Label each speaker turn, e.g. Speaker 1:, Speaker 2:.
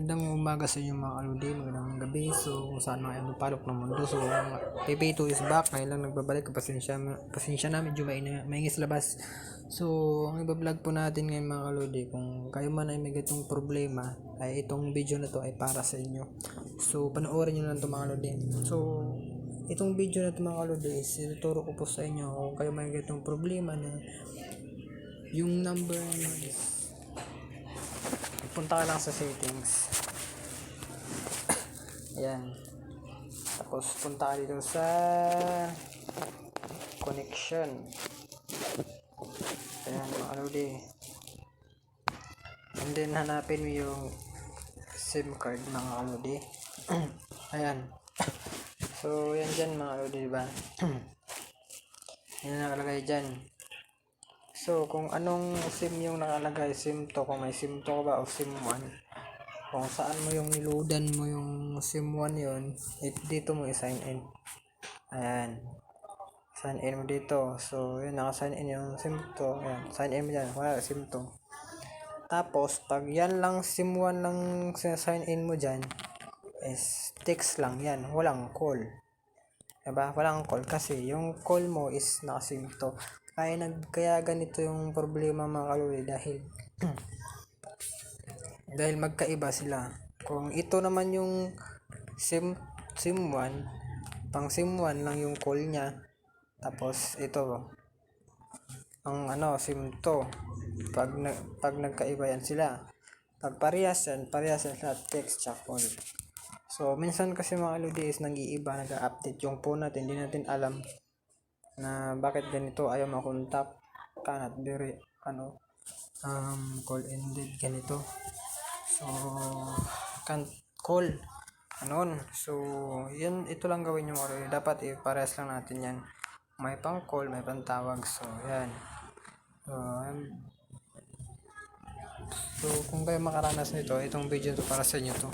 Speaker 1: umaga sa inyo mga kaludi, magandang gabi. So, kung saan mga ibang palok ng mundo. So, PP2 is back. Ngayon lang nagbabalik. Pasensya, pasensya na, medyo may, maingis labas. So, ang ibablog po natin ngayon mga kaludi, kung kayo man ay may ganitong problema, ay itong video na to ay para sa inyo. So, panoorin nyo lang ito mga kaludi. So, itong video na ito mga kaludi is ituturo ko po sa inyo kung kayo may ganitong problema na yung number nyo is punta ka lang sa settings. Ayan. Tapos punta ka dito sa connection. Ayan mga kaludi and then hanapin mo yung sim card mga kaludi ayan. So yan dyan mga kaludi diba? Yan nakalagay dyan So, kung anong SIM yung nakalagay, SIM to, kung may SIM to ba o SIM 1, kung saan mo yung niloadan mo yung SIM 1 yun, it, dito mo i-sign in. Ayan. Sign in mo dito. So, yun, naka-sign in yung SIM to. Ayan, sign in mo dyan. Wala, SIM to. Tapos, pag yan lang SIM 1 lang sign in mo dyan, is text lang yan. Walang call. Diba? Walang call kasi yung call mo is nakasim to. Kaya, nag, kaya ganito yung problema mga kaluli dahil dahil magkaiba sila. Kung ito naman yung SIM SIM 1, pang SIM 1 lang yung call niya. Tapos ito ang ano SIM to. Pag na, pag nagkaiba yan sila. Pag parehas yan, parehas yan sila text tsaka call. So, minsan kasi mga is nag-iiba, nag-update yung phone natin, hindi natin alam na bakit ganito ayaw makontak be re, ano um, call ended ganito. So can't call anon. So yun ito lang gawin nyo mga dapat i-pares lang natin yan. May pang call may pang tawag so yan. So, um, so kung kayo makaranas nito itong video to para sa inyo to